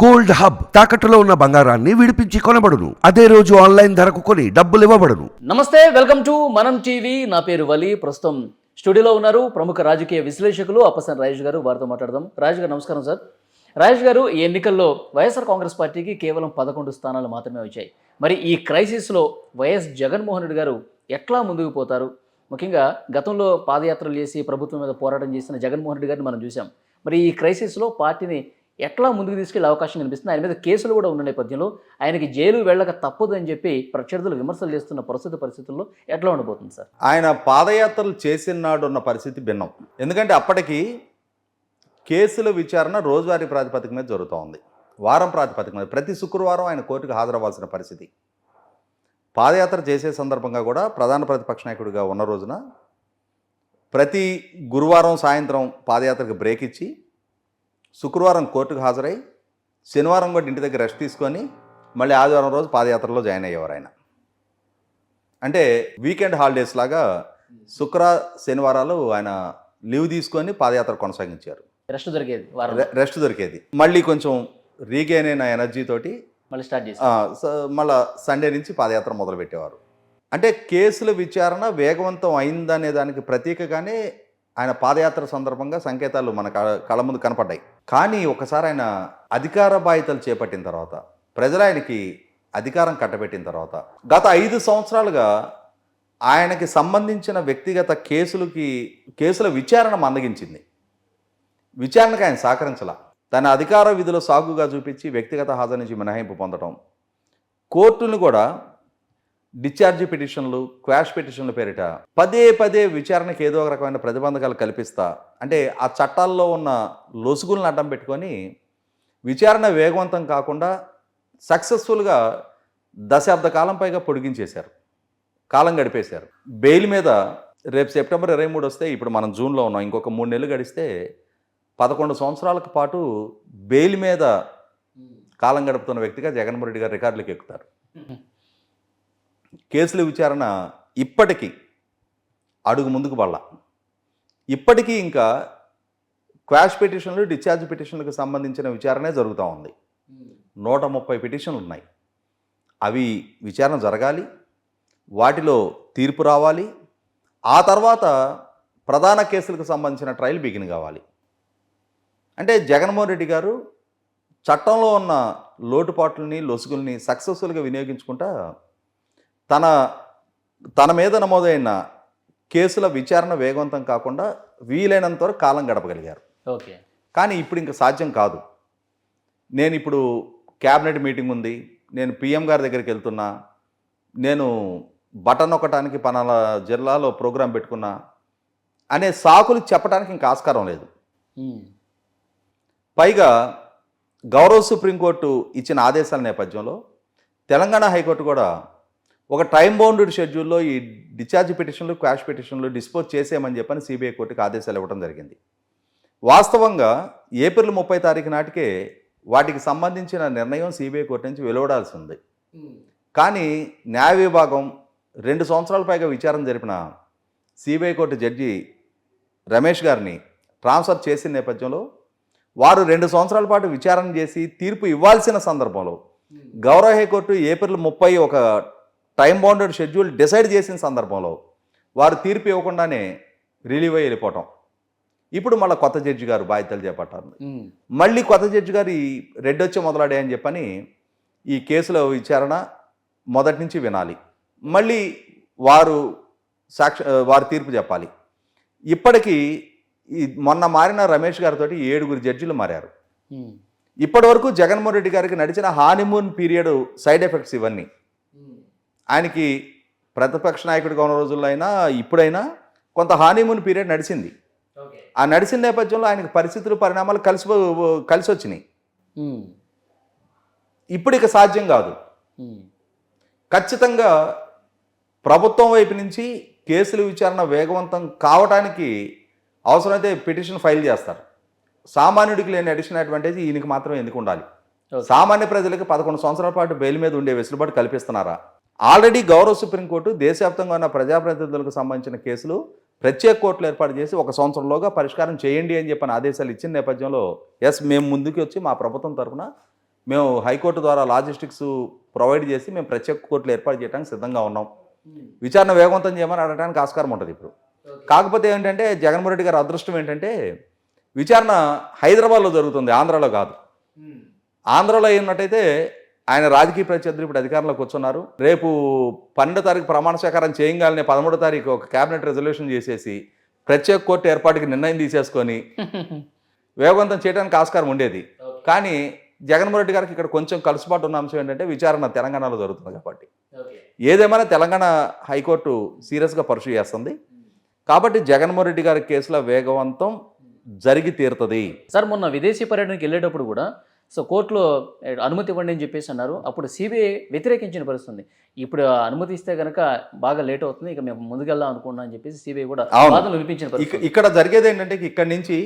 Gold hub తాకట్టులో ఉన్న బంగారాన్ని విడిపించి కొనబడును. అదే రోజు ఆన్లైన్ ధరకు కొని డబ్బులు ఇవ్వబడును. నమస్తే వెల్కమ్ టు మనం టీవీ. నా పేరు వలి. ప్రస్తుతం స్టూడియోలో ఉన్నారు ప్రముఖ రాజకీయ విశ్లేషకులు అప్పసన్ రాజేష్ గారు. వారితో మాట్లాడదాం. రాజేష్ గారు నమస్కారం సార్. రాజేష్ గారు ఈ ఎన్నికల్లో వైఎస్ఆర్ కాంగ్రెస్ పార్టీకి కేవలం పదకొండు స్థానాలు మాత్రమే వచ్చాయి. మరి ఈ క్రైసిస్లో వైఎస్ జగన్మోహన్ రెడ్డి గారు ఎట్లా ముందుకు పోతారు? ముఖ్యంగా గతంలో పాదయాత్రలు చేసి ప్రభుత్వం మీద పోరాటం చేసిన జగన్మోహన్ రెడ్డి గారిని మనం చూసాం మరి ఈ క్రైసిస్లో పార్టీని ఎట్లా ముందుకు తీసుకెళ్ళే అవకాశం కనిపిస్తుంది? ఆయన మీద కేసులు కూడా ఉన్న నేపథ్యంలో ఆయనకి జైలు వెళ్ళక తప్పదు అని చెప్పి ప్రత్యర్థులు విమర్శలు చేస్తున్న ప్రస్తుత పరిస్థితుల్లో ఎట్లా ఉండబోతుంది సార్? ఆయన పాదయాత్రలు చేసిన నాడు ఉన్న పరిస్థితి భిన్నం. ఎందుకంటే అప్పటికి కేసుల విచారణ రోజువారీ ప్రాతిపదిక మీద జరుగుతూ ఉంది. వారం ప్రాతిపదిక మీద. ప్రతి శుక్రవారం ఆయన కోర్టుకు హాజరవ్వాల్సిన పరిస్థితి. పాదయాత్ర చేసే సందర్భంగా కూడా ప్రధాన ప్రతిపక్ష నాయకుడిగా ఉన్న రోజున ప్రతి గురువారం సాయంత్రం పాదయాత్రకు బ్రేక్ ఇచ్చి శుక్రవారం కోర్టుకు హాజరై శనివారం కూడా ఇంటి దగ్గర రెస్ట్ తీసుకొని మళ్ళీ ఆదివారం రోజు పాదయాత్రలో జాయిన్ అయ్యేవారు ఆయన. అంటే వీకెండ్ హాలిడేస్ లాగా శుక్ర శనివారాలు ఆయన లీవ్ తీసుకొని పాదయాత్ర కొనసాగించారు. రెస్ట్ దొరికేది రెస్ట్ దొరికేది. మళ్ళీ కొంచెం రీగెయిన్ అయిన ఎనర్జీ తోటి మళ్ళీ స్టార్ట్ చేసి మళ్ళా సండే నుంచి పాదయాత్ర మొదలుపెట్టేవారు. అంటే కేసుల విచారణ వేగవంతం అయిందనే దానికి ప్రతీకగానే ఆయన పాదయాత్ర సందర్భంగా సంకేతాలు మన కళ- ముందు కనపడ్డాయి. కానీ ఒకసారి ఆయన అధికార బాధ్యతలు చేపట్టిన తర్వాత ప్రజలు ఆయనకి అధికారం కట్టబెట్టిన తర్వాత గత ఐదు సంవత్సరాలుగా ఆయనకి సంబంధించిన వ్యక్తిగత కేసులకి కేసుల విచారణ మందగించింది. విచారణకు ఆయన సహకరించాల. తన అధికార విధులు సాగుగా చూపించి వ్యక్తిగత హాజరు నుంచి మినహాయింపు పొందడం కోర్టును కూడా డిశ్చార్జి పిటిషన్లు క్వాష్ పిటిషన్ల పేరిట పదే పదే విచారణకు ఏదో ఒక రకమైన ప్రతిబంధకాలు కల్పిస్తా. అంటే ఆ చట్టాల్లో ఉన్న లొసుగులను అడ్డం పెట్టుకొని విచారణ వేగవంతం కాకుండా సక్సెస్ఫుల్గా దశాబ్ద కాలం పైగా పొడిగించేశారు. కాలం గడిపేశారు. బెయిల్ మీద రేపు సెప్టెంబర్ ఇరవై మూడు వస్తే ఇప్పుడు మనం జూన్లో ఉన్నాం. ఇంకొక మూడు నెలలు గడిస్తే పదకొండు సంవత్సరాలకు పాటు బెయిల్ మీద కాలం గడుపుతున్న వ్యక్తిగా జగన్మోహన్ రెడ్డి గారు రికార్డులకు ఎక్కుతారు. కేసుల విచారణ ఇప్పటికీ అడుగు ముందుకు పడాల. ఇప్పటికీ ఇంకా క్వాష్ పిటిషన్లు డిశ్చార్జ్ పిటిషన్లకు సంబంధించిన విచారణే జరుగుతూ ఉంది. నూట ముప్పై పిటిషన్లు ఉన్నాయి. అవి విచారణ జరగాలి వాటిలో తీర్పు రావాలి ఆ తర్వాత ప్రధాన కేసులకు సంబంధించిన ట్రయల్ బిగిన్ కావాలి. అంటే జగన్మోహన్ రెడ్డి గారు చట్టంలో ఉన్న లోటుపాట్లని లొసుగుల్ని సక్సెస్ఫుల్గా వినియోగించుకుంటా తన తన మీద నమోదైన కేసుల విచారణ వేగవంతం కాకుండా వీలైనంత వరకు కాలం గడపగలిగారు. ఓకే. కానీ ఇప్పుడు ఇంకా సాధ్యం కాదు. నేను ఇప్పుడు క్యాబినెట్ మీటింగ్ ఉంది నేను పిఎం గారి దగ్గరికి వెళ్తున్నా నేను బటన్ నొక్కటానికి పలానా జిల్లాలో ప్రోగ్రాం పెట్టుకున్నా అనే సాకులు చెప్పడానికి ఇంకా ఆస్కారం లేదు. పైగా గౌరవ సుప్రీంకోర్టు ఇచ్చిన ఆదేశాల నేపథ్యంలో తెలంగాణ హైకోర్టు కూడా ఒక టైం బౌండెడ్ షెడ్యూల్లో ఈ డిశ్చార్జ్ పిటిషన్లు క్వాష్ పిటిషన్లు డిస్పోజ్ చేసేయమని చెప్పని సిబిఐ కోర్టుకు ఆదేశాలు ఇవ్వడం జరిగింది. వాస్తవంగా ఏప్రిల్ ముప్పై తారీఖు నాటికే వాటికి సంబంధించిన నిర్ణయం సిబిఐ కోర్టు నుంచి వెలువడాల్సి ఉంది. కానీ న్యాయ విభాగం రెండు సంవత్సరాల పైగా విచారణ జరిపిన సిబిఐ కోర్టు జడ్జి రమేష్ గారిని ట్రాన్స్ఫర్ చేసిన నేపథ్యంలో వారు రెండు సంవత్సరాల పాటు విచారణ చేసి తీర్పు ఇవ్వాల్సిన సందర్భంలో గౌరవ హైకోర్టు ఏప్రిల్ ముప్పై ఒక టైం బౌండెడ్ షెడ్యూల్ డిసైడ్ చేసిన సందర్భంలో వారు తీర్పు ఇవ్వకుండానే రిలీవ్ అయ్యి వెళ్ళిపోవటం. ఇప్పుడు మళ్ళీ కొత్త జడ్జి గారు బాధ్యతలు చేపట్టారు. మళ్ళీ కొత్త జడ్జి గారు ఈ రెడ్ వచ్చి మొదలాడే అని చెప్పని ఈ కేసుల విచారణ మొదటి నుంచి వినాలి. మళ్ళీ వారు సాక్ష వారు తీర్పు చెప్పాలి. ఇప్పటికీ ఈ మొన్న మారిన రమేష్ గారితో ఏడుగురు జడ్జిలు మారారు. ఇప్పటి వరకు జగన్మోహన్ రెడ్డి గారికి నడిచిన హానిమూన్ పీరియడ్ సైడ్ ఎఫెక్ట్స్ ఇవన్నీ. ఆయనకి ప్రతిపక్ష నాయకుడిగా ఉన్న రోజుల్లో అయినా ఇప్పుడైనా కొంత హానిమూన్ పీరియడ్ నడిచింది. ఆ నడిచిన నేపథ్యంలో ఆయనకి పరిస్థితులు పరిణామాలు కలిసి కలిసి వచ్చినాయి. ఇప్పుడు ఇక సాధ్యం కాదు. ఖచ్చితంగా ప్రభుత్వం వైపు నుంచి కేసుల విచారణ వేగవంతం కావడానికి అవసరమైతే పిటిషన్ ఫైల్ చేస్తారు. సామాన్యుడికి లేని అడిషనల్ అడ్వాంటేజ్ ఈయనకి మాత్రం ఎందుకు ఉండాలి. సామాన్య ప్రజలకు పదకొండు సంవత్సరాల పాటు బెయిల్ మీద ఉండే వెసులుబాటు కల్పిస్తున్నారా? ఆల్రెడీ గౌరవ సుప్రీంకోర్టు దేశవ్యాప్తంగా ఉన్న ప్రజాప్రతినిధులకు సంబంధించిన కేసులు ప్రత్యేక కోర్టులు ఏర్పాటు చేసి ఒక సంవత్సరంలోగా పరిష్కారం చేయండి అని చెప్పిన ఆదేశాలు ఇచ్చిన నేపథ్యంలో ఎస్ మేము ముందుకు వచ్చి మా ప్రభుత్వం తరఫున మేము హైకోర్టు ద్వారా లాజిస్టిక్స్ ప్రొవైడ్ చేసి మేము ప్రత్యేక కోర్టులు ఏర్పాటు చేయడానికి సిద్ధంగా ఉన్నాం. విచారణ వేగవంతం చేయమని అడగడానికి ఆస్కారం ఉంటుంది ఇప్పుడు. కాకపోతే ఏంటంటే జగన్మోహన్ రెడ్డి గారి అదృష్టం ఏంటంటే విచారణ హైదరాబాద్లో జరుగుతుంది ఆంధ్రాలో కాదు. ఆంధ్రాలో అయినట్టయితే ఆయన రాజకీయ ప్రత్యర్థులు ఇప్పుడు అధికారంలోకి వచ్చున్నారు రేపు పన్నెండో తారీఖు ప్రమాణ స్వీకారం చేయంగానే పదమూడో తారీఖు ఒక కేబినెట్ రెజల్యూషన్ చేసేసి ప్రత్యేక కోర్టు ఏర్పాటుకి నిర్ణయం తీసేసుకొని వేగవంతం చేయడానికి ఆస్కారం ఉండేది. కానీ జగన్మోహన్ రెడ్డి గారికి ఇక్కడ కొంచెం కలుసుబాటు ఉన్న అంశం ఏంటంటే విచారణ తెలంగాణలో జరుగుతుంది కాబట్టి. ఏదేమైనా తెలంగాణ హైకోర్టు సీరియస్గా పర్సూ చేస్తుంది. కాబట్టి జగన్మోహన్ రెడ్డి గారి కేసులో వేగవంతం జరిగి తీరుతుంది. సార్ మొన్న విదేశీ పర్యటనకి వెళ్ళేటప్పుడు కూడా సో కోర్టులో అనుమతి ఇవ్వండి అని చెప్పేసి అన్నారు. అప్పుడు సిబిఐ వ్యతిరేకించిన పరిస్థితి ఉంది ఇప్పుడు అనుమతి ఇస్తే కనుక బాగా లేట్ అవుతుంది ఇక మేము ముందుకెళ్దాం అనుకున్నాం అని చెప్పేసి సిబిఐ కూడా. వాదనలు వినిపించిన ఇక్కడ జరిగేది ఏంటంటే ఇక్కడి నుంచి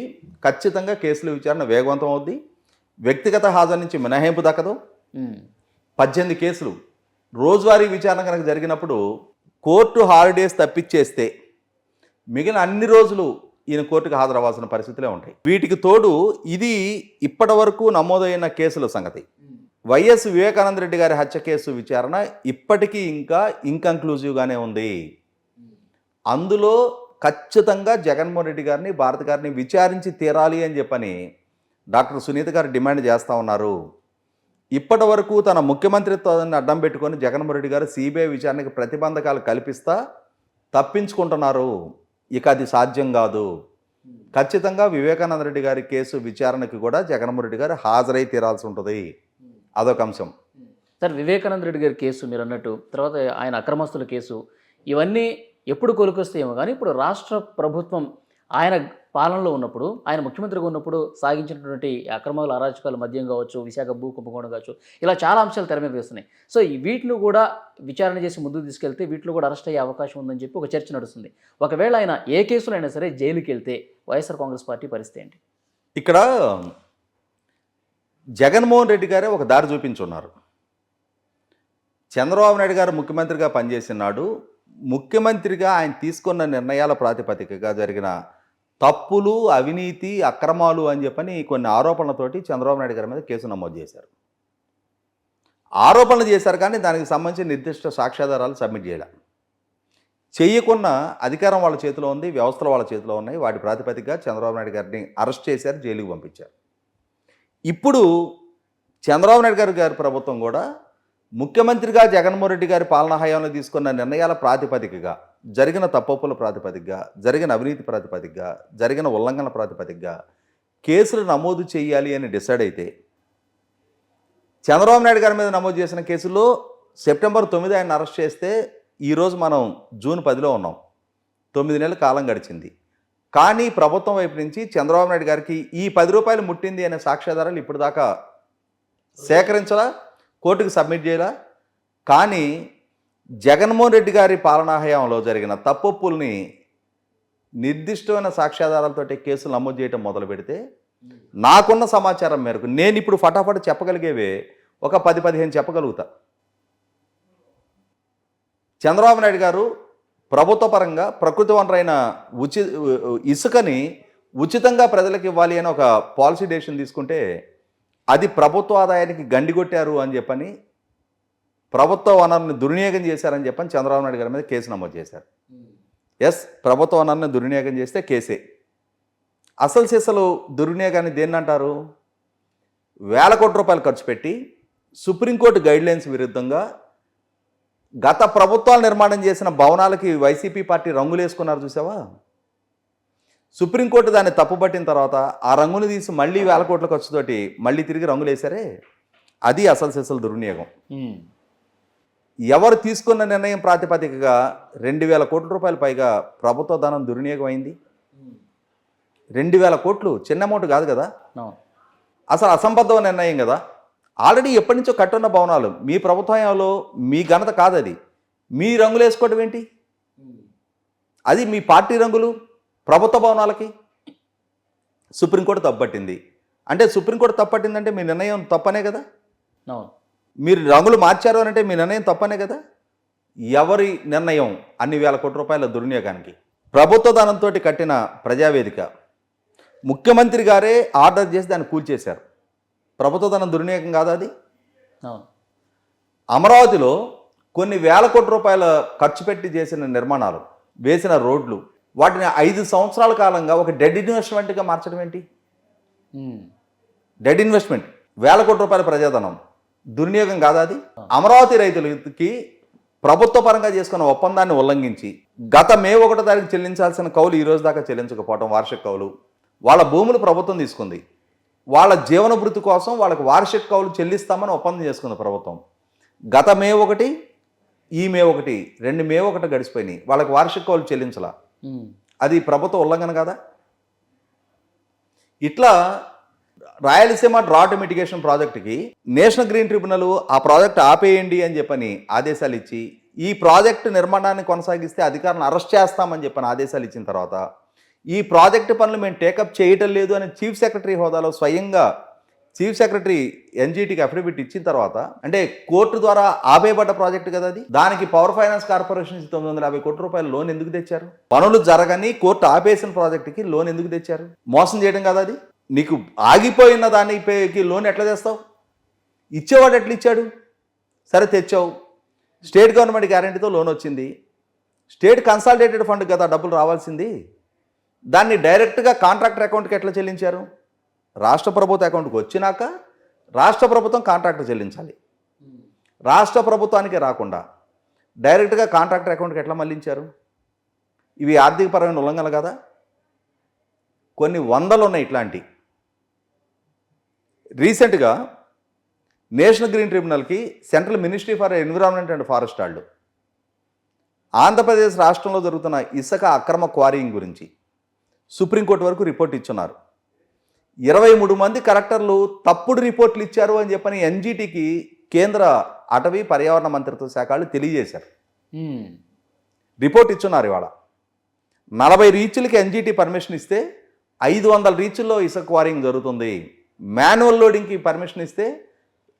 ఖచ్చితంగా కేసుల విచారణ వేగవంతం అవుద్ది. వ్యక్తిగత హాజరు నుంచి మినహాయింపు దక్కదు. పద్దెనిమిది కేసులు. రోజువారీ విచారణ కనుక జరిగినప్పుడు కోర్టు హాలిడేస్ తప్పించేస్తే మిగిలిన అన్ని రోజులు ఈయన కోర్టుకు హాజరవ్వాల్సిన పరిస్థితులే ఉంటాయి. వీటికి తోడు ఇది ఇప్పటి వరకు నమోదైన కేసుల సంగతి. వైఎస్ వివేకానంద రెడ్డి గారి హత్య కేసు విచారణ ఇప్పటికీ ఇంకా ఇంకన్క్లూజివ్గానే ఉంది. అందులో ఖచ్చితంగా జగన్మోహన్ రెడ్డి గారిని భారత గారిని విచారించి తీరాలి అని చెప్పని డాక్టర్ సునీత గారు డిమాండ్ చేస్తూ ఉన్నారు. ఇప్పటి వరకు తన ముఖ్యమంత్రిత్వాన్ని అడ్డం పెట్టుకొని జగన్మోహన్ రెడ్డి గారు సిబిఐ విచారణకి ప్రతిబంధకాలు కల్పిస్తా తప్పించుకుంటున్నారు. ఇక అది సాధ్యం కాదు. ఖచ్చితంగా వివేకానంద రెడ్డి గారి కేసు విచారణకు కూడా జగన్మోహన్ రెడ్డి గారు హాజరై తీరాల్సి ఉంటుంది. అదొక అంశం. సార్ వివేకానంద రెడ్డి గారి కేసు మీరు అన్నట్టు తర్వాత ఆయన అక్రమస్తుల కేసు ఇవన్నీ ఎప్పుడు కొలుకొస్తాయేమో కానీ ఇప్పుడు రాష్ట్ర ప్రభుత్వం ఆయన పాలనలో ఉన్నప్పుడు ఆయన ముఖ్యమంత్రిగా ఉన్నప్పుడు సాగించినటువంటి అక్రమాలు అరాచకాలు మద్యం కావచ్చు విశాఖ భూ కుంభకోణం కావచ్చు ఇలా చాలా అంశాలు తెర మీద వస్తున్నాయి. సో వీటిని కూడా విచారణ చేసి ముందుకు తీసుకెళ్తే వీటిలో కూడా అరెస్ట్ అయ్యే అవకాశం ఉందని చెప్పి ఒక చర్చ నడుస్తుంది. ఒకవేళ ఆయన ఏ కేసులో అయినా సరే జైలుకి వెళ్తే వైఎస్ఆర్ కాంగ్రెస్ పార్టీ పరిస్థితి ఏంటి? ఇక్కడ జగన్మోహన్ రెడ్డి గారే ఒక దారి చూపించున్నారు. చంద్రబాబు నాయుడు గారు ముఖ్యమంత్రిగా పనిచేసినాడు ముఖ్యమంత్రిగా ఆయన తీసుకున్న నిర్ణయాల ప్రాతిపదికగా జరిగిన తప్పులు అవినీతి అక్రమాలు అని చెప్పని కొన్ని ఆరోపణలతోటి చంద్రబాబు నాయుడు గారి మీద కేసు నమోదు చేశారు. ఆరోపణలు చేశారు కానీ దానికి సంబంధించిన నిర్దిష్ట సాక్ష్యాధారాలు సబ్మిట్ చేయడం చేయకున్న అధికారం వాళ్ళ చేతిలో ఉంది వ్యవస్థలు వాళ్ళ చేతిలో ఉన్నాయి వాటి ప్రాతిపదికగా చంద్రబాబు నాయుడు గారిని అరెస్ట్ చేశారు జైలుకు పంపించారు. ఇప్పుడు చంద్రబాబు నాయుడు గారి గారి ప్రభుత్వం కూడా ముఖ్యమంత్రిగా జగన్మోహన్ రెడ్డి గారి పాలనా హయాంలో తీసుకున్న నిర్ణయాల ప్రాతిపదికగా జరిగిన తప్పొప్పుల ప్రాతిపదికగా జరిగిన అవినీతి ప్రాతిపదికగా జరిగిన ఉల్లంఘన ప్రాతిపదికగా కేసులు నమోదు చేయాలి అని డిసైడ్ అయితే చంద్రబాబు నాయుడు గారి మీద నమోదు చేసిన కేసుల్లో సెప్టెంబర్ తొమ్మిది ఆయన అరెస్ట్ చేస్తే ఈరోజు మనం జూన్ పదిలో ఉన్నాం. తొమ్మిది నెలల కాలం గడిచింది. కానీ ప్రభుత్వం వైపు నుంచి చంద్రబాబు నాయుడు గారికి ఈ పది రూపాయలు ముట్టింది అనే సాక్ష్యాధారాలు ఇప్పుడు దాకా సేకరించలా కోర్టుకు సబ్మిట్ చేయాలా కానీ జగన్మోహన్ రెడ్డి గారి పాలనా హయాంలో జరిగిన తప్పొప్పుల్ని నిర్దిష్టమైన సాక్ష్యాధారాలతోటి కేసులు నమోదు చేయడం మొదలు పెడితే నాకున్న సమాచారం మేరకు నేను ఇప్పుడు ఫటాఫట్ చెప్పగలిగేవే ఒక పది పదిహేను చెప్పగలుగుతా. చంద్రబాబు నాయుడు గారు ప్రభుత్వ పరంగా ప్రకృతి వనరైన ఉచి ఇసుకని ఉచితంగా ప్రజలకు ఇవ్వాలి అని ఒక పాలసీ డెసిషన్ తీసుకుంటే అది ప్రభుత్వ ఆదాయానికి గండి కొట్టారు అని చెప్పని ప్రభుత్వ వనరుని దుర్వినియోగం చేశారని చెప్పని చంద్రబాబు నాయుడు గారి మీద కేసు నమోదు చేశారు. ఎస్ ప్రభుత్వ వనరుని దుర్వినియోగం చేస్తే కేసే. అసలు సీసలు దుర్వినియోగాన్ని దేన్ని అంటారు? వేల కోట్ల రూపాయలు ఖర్చు పెట్టి సుప్రీంకోర్టు గైడ్లైన్స్ విరుద్ధంగా గత ప్రభుత్వాలు నిర్మాణం చేసిన భవనాలకి వైసీపీ పార్టీ రంగులు వేసుకున్నారు చూసావా? సుప్రీంకోర్టు దాన్ని తప్పుపట్టిన తర్వాత ఆ రంగులు తీసి మళ్ళీ వేల కోట్ల ఖర్చుతోటి మళ్ళీ తిరిగి రంగులు వేశారే? అది అసలు సిసలు దుర్వినియోగం. ఎవరు తీసుకున్న నిర్ణయం ప్రాతిపదికగా రెండు వేల కోట్ల రూపాయల పైగా ప్రభుత్వ ధనం దుర్వినియోగం అయింది. రెండు వేల కోట్లు చిన్న అమౌంట్ కాదు కదా? అసలు అసంబద్ధ నిర్ణయం కదా? ఆల్రెడీ ఎప్పటి నుంచో కట్టున్న భవనాలు మీ ప్రభుత్వంలో మీ ఘనత కాదు అది. మీ రంగులు వేసుకోవడం ఏంటి? అది మీ పార్టీ రంగులు ప్రభుత్వ భవనాలకి? సుప్రీంకోర్టు తప్పట్టింది అంటే సుప్రీంకోర్టు తప్పట్టిందంటే మీ నిర్ణయం తప్పనే కదా? అవును మీరు రంగులు మార్చారు అని అంటే మీ నిర్ణయం తప్పనే కదా? ఎవరి నిర్ణయం అన్ని వేల కోట్ల రూపాయల దుర్వినియోగానికి? ప్రభుత్వ ధనంతో కట్టిన ప్రజావేదిక. ముఖ్యమంత్రి గారే ఆర్డర్ చేసి దాన్ని కూల్చేశారు. ప్రభుత్వ ధనం దుర్వినియోగం కాదా అది? అమరావతిలో కొన్ని వేల కోట్ల రూపాయల ఖర్చు పెట్టి చేసిన నిర్మాణాలు వేసిన రోడ్లు వాటిని ఐదు సంవత్సరాల కాలంగా ఒక డెడ్ ఇన్వెస్ట్మెంట్గా మార్చడం ఏంటి. డెడ్ ఇన్వెస్ట్మెంట్ వేల కోట్ల రూపాయల ప్రజాధనం. దుర్వినియోగం కాదా అది? అమరావతి రైతులకి ప్రభుత్వ పరంగా చేసుకున్న ఒప్పందాన్ని ఉల్లంఘించి గత మే ఒకటో తారీఖు చెల్లించాల్సిన కౌలు ఈ రోజు దాకా చెల్లించకపోవడం వార్షిక కౌలు. వాళ్ళ భూములు ప్రభుత్వం తీసుకుంది. వాళ్ళ జీవన భృతి కోసం వాళ్ళకి వార్షిక కౌలు చెల్లిస్తామని ఒప్పందం చేసుకుంది ప్రభుత్వం. గత మే ఒకటి ఈ మే ఒకటి రెండు మే ఒకటి గడిచిపోయినాయి. వాళ్ళకి వార్షిక కౌలు చెల్లించలా. అది ప్రభుత్వ ఉల్లంఘన కదా? ఇట్లా రాయలసీమ డ్రాట్ మిటిగేషన్ ప్రాజెక్టుకి నేషనల్ గ్రీన్ ట్రిబ్యునల్ ఆ ప్రాజెక్ట్ ఆపేయండి అని చెప్పని ఆదేశాలు ఇచ్చి ఈ ప్రాజెక్టు నిర్మాణాన్ని కొనసాగిస్తే అధికారులను అరెస్ట్ చేస్తామని చెప్పని ఆదేశాలు ఇచ్చిన తర్వాత ఈ ప్రాజెక్టు పనులు మేము టేకప్ చేయటం లేదు అని చీఫ్ సెక్రటరీ హోదాలో స్వయంగా చీఫ్ సెక్రటరీ ఎన్జీటీకి అఫిడవిట్ ఇచ్చిన తర్వాత అంటే కోర్టు ద్వారా ఆపేయబడ్డ ప్రాజెక్టు కదా అది? దానికి పవర్ ఫైనాన్స్ కార్పొరేషన్ నుంచి తొమ్మిది వందల యాభై కోట్ల రూపాయలు లోన్ ఎందుకు తెచ్చారు? పనులు జరగని కోర్టు ఆపేసిన ప్రాజెక్టుకి లోన్ ఎందుకు తెచ్చారు? మోసం చేయడం కదా అది? నీకు ఆగిపోయిన దానికి లోన్ ఎట్లా తెస్తావు? ఇచ్చేవాడు ఎట్లా ఇచ్చాడు? సరే తెచ్చావు. స్టేట్ గవర్నమెంట్ గ్యారంటీతో లోన్ వచ్చింది. స్టేట్ కన్సాలిడేటెడ్ ఫండ్ కదా డబ్బులు రావాల్సింది. దాన్ని డైరెక్ట్గా కాంట్రాక్టర్ అకౌంట్కి ఎట్లా చెల్లించారు? రాష్ట్ర ప్రభుత్వ అకౌంట్కి వచ్చినాక రాష్ట్ర ప్రభుత్వం కాంట్రాక్టర్ చెల్లించాలి. రాష్ట్ర ప్రభుత్వానికి రాకుండా డైరెక్ట్గా కాంట్రాక్టర్ అకౌంట్కి ఎట్లా మళ్ళించారు ఇవి ఆర్థికపరమైన ఉల్లంఘనలు కదా? కొన్ని వందలు ఉన్నాయి ఇట్లాంటి. రీసెంట్గా national green ట్రిబ్యునల్కి central ministry for environment and forest వాళ్ళు ఆంధ్రప్రదేశ్ రాష్ట్రంలో జరుగుతున్న ఇసుక అక్రమ క్వారీయింగ్ గురించి సుప్రీంకోర్టు వరకు రిపోర్ట్ ఇచ్చున్నారు. ఇరవై మూడు మంది కలెక్టర్లు తప్పుడు రిపోర్ట్లు ఇచ్చారు అని చెప్పని ఎన్జీటీకి కేంద్ర అటవీ పర్యావరణ మంత్రిత్వ శాఖ వాళ్ళు తెలియజేశారు. రిపోర్ట్ ఇచ్చున్నారు ఇవాళ. నలభై రీచ్లకి ఎన్జీటీ పర్మిషన్ ఇస్తే ఐదు వందల రీచ్ల్లో ఇసుక క్వారింగ్ జరుగుతుంది. మాన్యువల్ లోడింగ్కి పర్మిషన్ ఇస్తే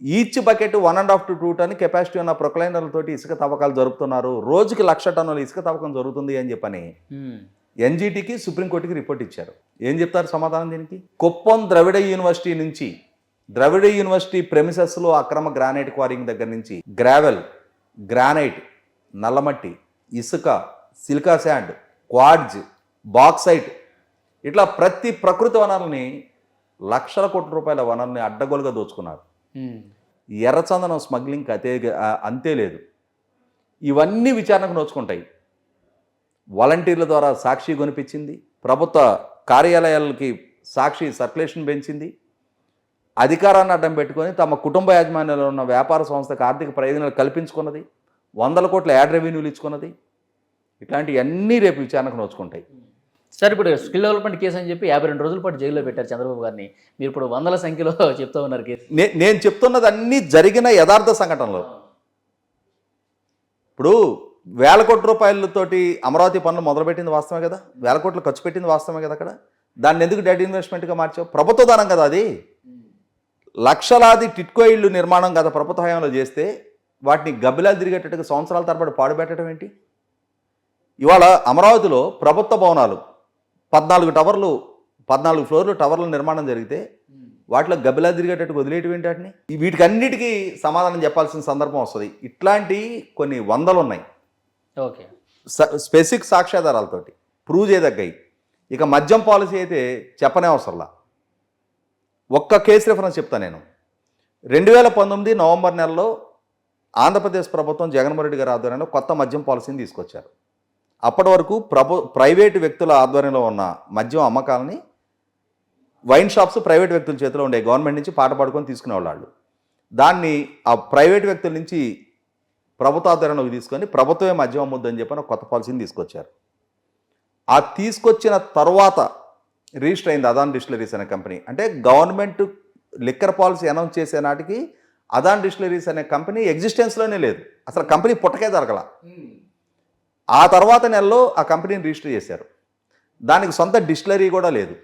each bucket one and half to two ton capacity ఉన్న ప్రొక్లైనర్లతోటి ఇసుక తవ్వకాలు జరుపుతున్నారు. రోజుకి లక్ష టన్నుల ఇసుక తవ్వకం జరుగుతుంది అని చెప్పని. ఎన్జీటీకి సుప్రీంకోర్టుకి రిపోర్ట్ ఇచ్చారు. ఏం చెప్తారు సమాధానం దీనికి? కుప్పం ద్రవిడ యూనివర్సిటీ నుంచి ద్రవిడ యూనివర్సిటీ ప్రెమిసెస్లో అక్రమ గ్రానైట్ క్వారింగ్ దగ్గర నుంచి గ్రావెల్ గ్రానైట్ నల్లమట్టి ఇసుక సిలికా శాండ్ క్వాడ్జ్ బాక్సైట్ ఇట్లా ప్రతి ప్రకృతి వనరుల్ని లక్షల కోట్ల రూపాయల వనరుల్ని అడ్డగోలుగా దోచుకున్నారు. ఎర్రచందనం స్మగ్లింగ్కి అతే అంతే లేదు. ఇవన్నీ విచారణకు నోచుకుంటాయి. వాలంటీర్ల ద్వారా సాక్షి కొనిపించింది. ప్రభుత్వ కార్యాలయాలకి సాక్షి సర్క్యులేషన్ పెంచింది. అధికారాన్ని అడ్డం పెట్టుకొని తమ కుటుంబ యాజమాన్యంలో ఉన్న వ్యాపార సంస్థకు ఆర్థిక ప్రయోజనాలు కల్పించుకున్నది. వందల కోట్ల యాడ్ రెవెన్యూలు ఇచ్చుకున్నది. ఇట్లాంటివన్నీ రేపు విచారణకు నోచుకుంటాయి. సార్ ఇప్పుడు స్కిల్ డెవలప్మెంట్ కేసు అని చెప్పి యాభై రెండు రోజుల పాటు జైల్లో పెట్టారు చంద్రబాబు గారిని. మీరు ఇప్పుడు వందల సంఖ్యలో చెప్తా ఉన్నారు కేసు. నేను చెప్తున్నది అన్నీ జరిగిన యథార్థ సంఘటనలు. ఇప్పుడు వేల కోట్ల రూపాయలతోటి అమరావతి పనులు మొదలుపెట్టింది వాస్తవమే కదా? వేల కోట్లు ఖర్చు పెట్టింది వాస్తవమే కదా అక్కడ? దాన్ని ఎందుకు డెడ్ ఇన్వెస్ట్మెంట్గా మార్చావు? ప్రభుత్వ దానం కదా అది? లక్షలాది టిట్కో ఇళ్ళు నిర్మాణం గత ప్రభుత్వ హయాంలో చేస్తే వాటిని గబ్బిలాలు తిరిగేటట్టుగా సంవత్సరాల తరబడి పాడుపెట్టడం ఏంటి? ఇవాళ అమరావతిలో ప్రభుత్వ భవనాలు పద్నాలుగు టవర్లు పద్నాలుగు ఫ్లోర్లు టవర్ల నిర్మాణం జరిగితే వాటిలో గబ్బిలా తిరిగేటట్టు వదిలేయటం ఏంటి వాటిని? వీటికన్నిటికీ సమాధానం చెప్పాల్సిన సందర్భం వస్తుంది. ఇట్లాంటి కొన్ని వందలు ఉన్నాయి ఓకే స్పెసిఫిక్ సాక్ష్యాధారాలతోటి ప్రూవ్ చేయదగ్గాయి. ఇక మద్యం పాలసీ అయితే చెప్పనే అవసరంలా. ఒక్క కేసు రిఫరెన్స్ చెప్తా నేను. రెండు వేల పంతొమ్మిది నవంబర్ నెలలో ఆంధ్రప్రదేశ్ ప్రభుత్వం జగన్మోహన్ రెడ్డి గారి ఆధ్వర్యంలో కొత్త మద్యం పాలసీని తీసుకొచ్చారు. అప్పటి వరకు ప్రభు ప్రైవేటు వ్యక్తుల ఆధ్వర్యంలో ఉన్న మద్యం అమ్మకాలని వైన్ షాప్స్ ప్రైవేట్ వ్యక్తుల చేతిలో ఉండే గవర్నమెంట్ నుంచి పాట పాడుకొని తీసుకునేవాళ్ళు. వాళ్ళు. దాన్ని ఆ ప్రైవేట్ వ్యక్తుల నుంచి ప్రభుత్వ ఆధ్వర్యంలోకి తీసుకొని ప్రభుత్వమే మద్యం అమ్ముద్దని చెప్పని ఒక కొత్త పాలసీని తీసుకొచ్చారు. ఆ తీసుకొచ్చిన తర్వాత రిజిస్టర్ అయింది అదాన్ డిస్టిలరీస్ అనే కంపెనీ. అంటే గవర్నమెంట్ లిక్కర్ పాలసీ అనౌన్స్ చేసే నాటికి అదాన్ డిస్టిలరీస్ అనే కంపెనీ ఎగ్జిస్టెన్స్లోనే లేదు. అసలు కంపెనీ పుట్టకే జరగల. ఆ తర్వాత నెలలో ఆ కంపెనీని రిజిస్టర్ చేశారు. దానికి సొంత డిస్టిలరీ కూడా లేదు.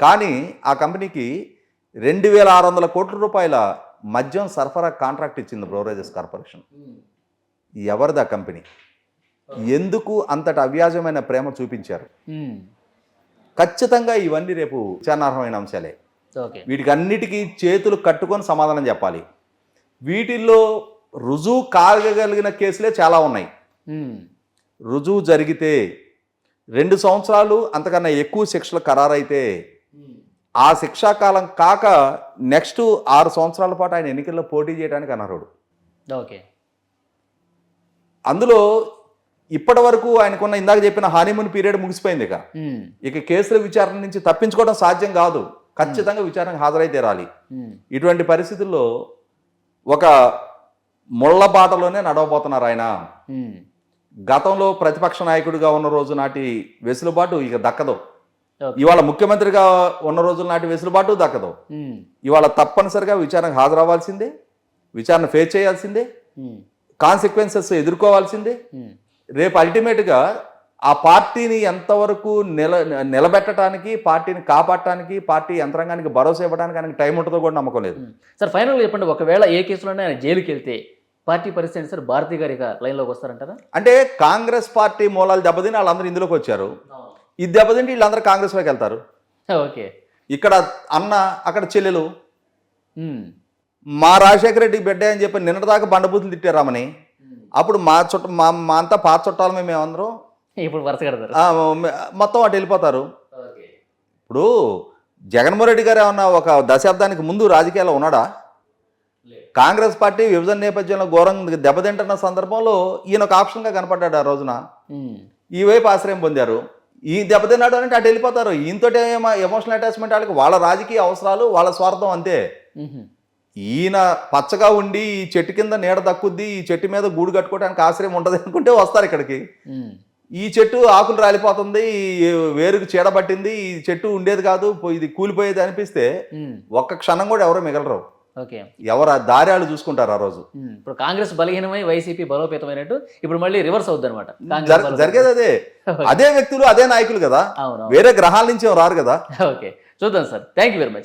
కానీ ఆ కంపెనీకి రెండు వేల ఆరు వందల కోట్ల రూపాయల మద్యం సరఫరా కాంట్రాక్ట్ ఇచ్చింది బ్రోరేజెస్ కార్పొరేషన్. ఎవరిది ఆ కంపెనీ? ఎందుకు అంతటి అవ్యాజమైన ప్రేమ చూపించారు. ఖచ్చితంగా ఇవన్నీ రేపు విచారణార్హమైన అంశాలే. వీటికి అన్నిటికీ చేతులు కట్టుకొని సమాధానం చెప్పాలి. వీటిల్లో రుజువు కాగలిగిన కేసులే చాలా ఉన్నాయి. రుజువు జరిగితే రెండు సంవత్సరాలు అంతకన్నా ఎక్కువ శిక్షలు ఖరారైతే ఆ శిక్షాకాలం కాక నెక్స్ట్ ఆరు సంవత్సరాల పాటు ఆయన ఎన్నికల్లో పోటీ చేయడానికి అనర్హుడు. ఓకే. అందులో ఇప్పటి వరకు ఆయనకున్న ఇందాక చెప్పిన హానీమూన్ పీరియడ్ ముగిసిపోయింది ఇక. ఇక కేసుల విచారణ నుంచి తప్పించుకోవడం సాధ్యం కాదు. ఖచ్చితంగా విచారణకు హాజరై తీరాలి. ఇటువంటి పరిస్థితుల్లో ఒక ముళ్ళ బాటలోనే నడవబోతున్నారు ఆయన. గతంలో ప్రతిపక్ష నాయకుడిగా ఉన్న రోజు నాటి వెసులుబాటు ఇక దక్కదు. ఇవాళ ముఖ్యమంత్రిగా ఉన్న రోజుల నాటి వెసులుబాటు దక్కదు. ఇవాళ తప్పనిసరిగా విచారణకు హాజరవ్వాల్సిందే విచారణ ఫేస్ చేయాల్సిందే కాన్సిక్వెన్సెస్ ఎదుర్కోవాల్సిందే. రేపు అల్టిమేట్గా ఆ పార్టీని ఎంతవరకు నిల నిలబెట్టడానికి పార్టీని కాపాడటానికి పార్టీ యంత్రాంగానికి భరోసా ఇవ్వడానికి ఆయనకి టైం ఉంటుందో కూడా నమ్మకం లేదు. సార్ ఫైనల్గా చెప్పండి. ఒకవేళ ఏ కేసులోనే ఆయన జైలుకి వెళ్తే పార్టీ పరిస్థితి సార్? భారతి గారి ఇక లైన్లోకి వస్తారంటారా? అంటే కాంగ్రెస్ పార్టీ మూలాలు దెబ్బతిని వాళ్ళందరూ ఇందులోకి వచ్చారు. ఇది దెబ్బతింటే వీళ్ళందరూ కాంగ్రెస్లోకి వెళ్తారు. ఓకే. ఇక్కడ అన్న అక్కడ చెల్లెలు మా రాజశేఖర రెడ్డి బిడ్డ అని చెప్పి నిన్నటిదాకా బండబూతులు తిట్టారామని అప్పుడు మా చుట్ట మా మా అంతా పాత చుట్టాలమే మేమందరం ఇప్పుడు వరుస కడతారు. మొత్తం అటు వెళ్ళిపోతారు. ఇప్పుడు జగన్మోహన్ రెడ్డి గారు ఏమన్నా ఒక దశాబ్దానికి ముందు రాజకీయాల్లో ఉన్నాడా? కాంగ్రెస్ పార్టీ విభజన నేపథ్యంలో ఘోరంగా దెబ్బతింటున్న సందర్భంలో ఈయన ఒక ఆప్షన్గా కనపడ్డాడు ఆ రోజున. ఈ వైపు ఆశ్రయం పొందారు. ఈ దెబ్బతిన్నాడు అంటే అటు వెళ్ళిపోతారు. ఈయనతో ఎమోషనల్ అటాచ్మెంట్ వాళ్ళకి వాళ్ళ రాజకీయ అవసరాలు వాళ్ళ స్వార్థం అంతే. ఈయన పచ్చగా ఉండి ఈ చెట్టు కింద నీడ దక్కుద్ది ఈ చెట్టు మీద గూడు కట్టుకోవడానికి ఆశ్రయం ఉంటుంది అనుకుంటే వస్తారు ఇక్కడికి. ఈ చెట్టు ఆకులు రాలిపోతుంది ఈ వేరుకు చీడబట్టింది ఈ చెట్టు ఉండేది కాదు ఇది కూలిపోయేది అనిపిస్తే ఒక్క క్షణం కూడా ఎవరు మిగలరు. ఓకే. ఎవరు ఆ దారి వాళ్ళు చూసుకుంటారు ఆ రోజు. ఇప్పుడు కాంగ్రెస్ బలహీనమై వైసీపీ బలోపేతమైనట్టు ఇప్పుడు మళ్ళీ రివర్స్ అవుద్ది అనమాట జర- జరిగేది అదే. అదే వ్యక్తులు అదే నాయకులు కదా. వేరే గ్రహాల నుంచి రారు కదా. ఓకే. చూద్దాం sir. Thank you very much